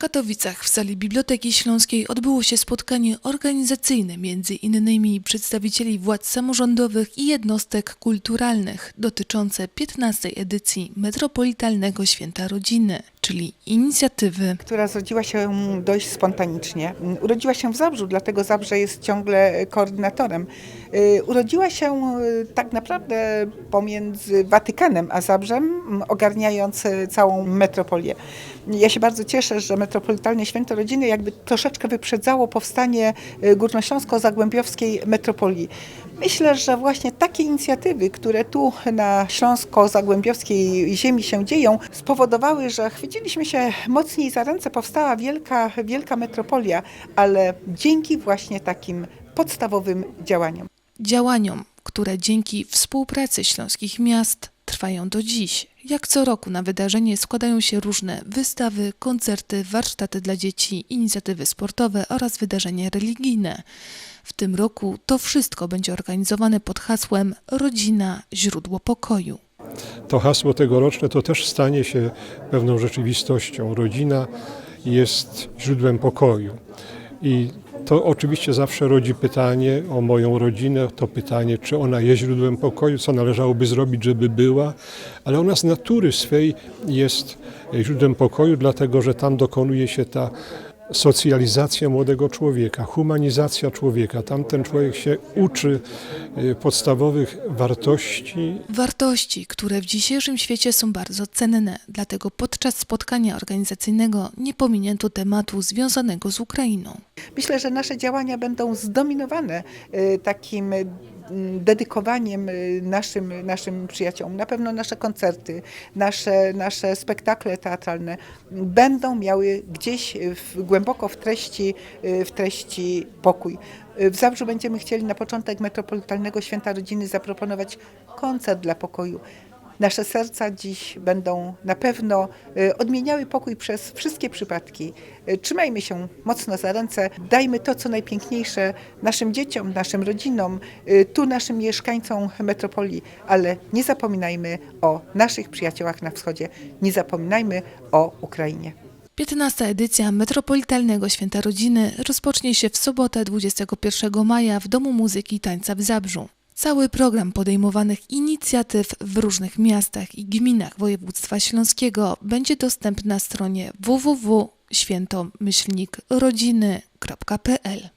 Katowicach w sali Biblioteki Śląskiej odbyło się spotkanie organizacyjne między innymi przedstawicieli władz samorządowych i jednostek kulturalnych dotyczące 15. edycji Metropolitalnego Święta Rodziny, czyli inicjatywy która zrodziła się dość spontanicznie. Urodziła się w Zabrzu, dlatego Zabrze jest ciągle koordynatorem. Y, Urodziła się y, tak naprawdę pomiędzy Watykanem a Zabrzem, ogarniając y, całą metropolię. Ja się bardzo cieszę, że Metropolitalne Święto Rodziny jakby troszeczkę wyprzedzało powstanie górnośląsko-zagłębiowskiej metropolii. Myślę, że właśnie takie inicjatywy, które tu na śląsko-zagłębiowskiej ziemi się dzieją, spowodowały, że chwyciliśmy się mocniej za ręce, powstała wielka, wielka metropolia, ale dzięki właśnie takim podstawowym działaniom. działaniom, które dzięki współpracy śląskich miast trwają do dziś. Jak co roku na wydarzenie składają się różne wystawy, koncerty, warsztaty dla dzieci, inicjatywy sportowe oraz wydarzenia religijne. W tym roku to wszystko będzie organizowane pod hasłem Rodzina źródło pokoju. to hasło tegoroczne to też stanie się pewną rzeczywistością. Rodzina jest źródłem pokoju. I to oczywiście zawsze rodzi pytanie o moją rodzinę, to pytanie, czy ona jest źródłem pokoju, co należałoby zrobić, żeby była, ale ona z natury swej jest źródłem pokoju, dlatego że tam dokonuje się ta socjalizacja młodego człowieka, humanizacja człowieka. Tam ten człowiek się uczy y, podstawowych wartości Wartości, które w dzisiejszym świecie są bardzo cenne, dlatego podczas spotkania organizacyjnego nie pominięto tematu związanego z Ukrainą. Myślę, że nasze działania będą zdominowane y, takim dedykowaniem y, naszym, naszym przyjaciołom. Na pewno nasze koncerty, nasze, nasze spektakle teatralne będą miały gdzieś w, głęboko w treści, y, w treści pokój. Y, W Zabrzu będziemy chcieli na początek Metropolitalnego Święta Rodziny zaproponować koncert dla pokoju. Nasze serca dziś będą na pewno y, odmieniały pokój przez wszystkie przypadki. Y, Trzymajmy się mocno za ręce, dajmy to, co najpiękniejsze naszym dzieciom, naszym rodzinom, y, tu naszym mieszkańcom metropolii, ale nie zapominajmy o naszych przyjaciołach na wschodzie, nie zapominajmy o Ukrainie. 15. edycja Metropolitalnego Święta Rodziny rozpocznie się w sobotę 21 maja w Domu Muzyki i Tańca w Zabrzu. Cały program podejmowanych inicjatyw w różnych miastach i gminach województwa śląskiego będzie dostępny na stronie www.świętomyślnikrodziny.pl.